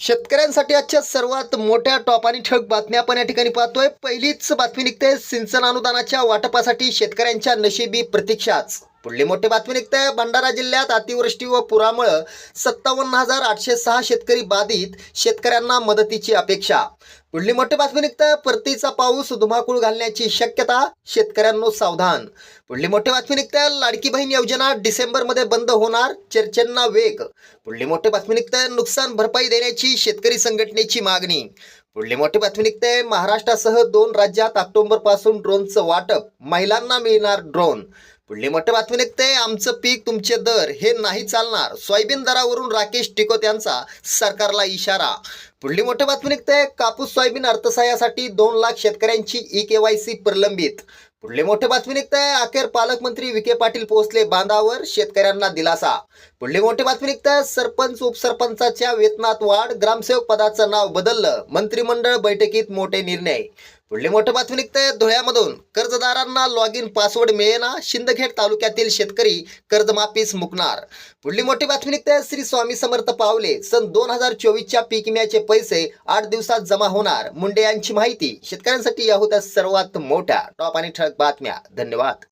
शेतकऱ्यांसाठी आजच्या सर्वात मोठ्या टॉप आणि ठळक बातम्या आपण या ठिकाणी पाहतोय. पहिलीच बातमी निघते सिंचन अनुदानाच्या वाटपासाठी शेतकऱ्यांच्या नशिबी प्रतीक्षाच. पुढली मोठी बातमी निघते. भंडारा जिल्ह्यात अतिवृष्टी व पुरामुळं सत्तावन्न हजार आठशे सहा शेतकरी बाधित. शेतकऱ्यांना मदतीची अपेक्षा. पुढली मोठी बातमी निघतं. परतीचा पाऊस धुमाकूळ घालण्याची शक्यता. शेतकऱ्यांनो सावधान. पुढली मोठी बातमी निघते. लाडकी बहीण योजना डिसेंबरमध्ये बंद होणार. चर्चेंना वेग. पुढली मोठी बातमी निघते. नुकसान भरपाई देण्याची शेतकरी संघटनेची मागणी. पुढली मोठी बातमी निघते. महाराष्ट्रासह दोन राज्यात ऑक्टोबरपासून ड्रोनचं वाटप. महिलांना मिळणार ड्रोन. पुढली मोठं बातमी निघते. आमचं पीक तुमचे दर हे नाही चालणार. सोयाबीन दरावरून राकेश टिकोत यांचा सरकारला इशारा. पुढली मोठी बातमी निघते. कापूस सोयाबीन अर्थसहाय्यासाठी दोन लाख शेतकऱ्यांची ई के वाय सी प्रलंबित. पुढली मोठी बातमी निघते. अखेर पालकमंत्री विखे पाटील पोहोचले बांधावर शेतकऱ्यांना दिलासा. पुढली मोठी बातमी निघते. सरपंच उपसरपंचाच्या वेतनात वाढ ग्रामसेवक पदाचं नाव बदललं. मंत्रिमंडळ बैठकीत मोठे निर्णय. पुढली मोठं बातमी निघते धुळ्यामधून. कर्जदारांना लॉग इन पासवर्ड मिळेना शिंदखेड तालुक्यातील शेतकरी कर्जमाफीस मुकणार. पुढली मोठी बातमी निघते श्री स्वामी समर्थ पावले. सन दोन हजार चोवीसच्या पीक विम्याचे पैसे आठ दिवसात जमा होणार. मुंडे यांची माहिती. शेतकऱ्यांसाठी या होत्या सर्वात मोठ्या. टॉप आणि ठळक बातम्या. धन्यवाद.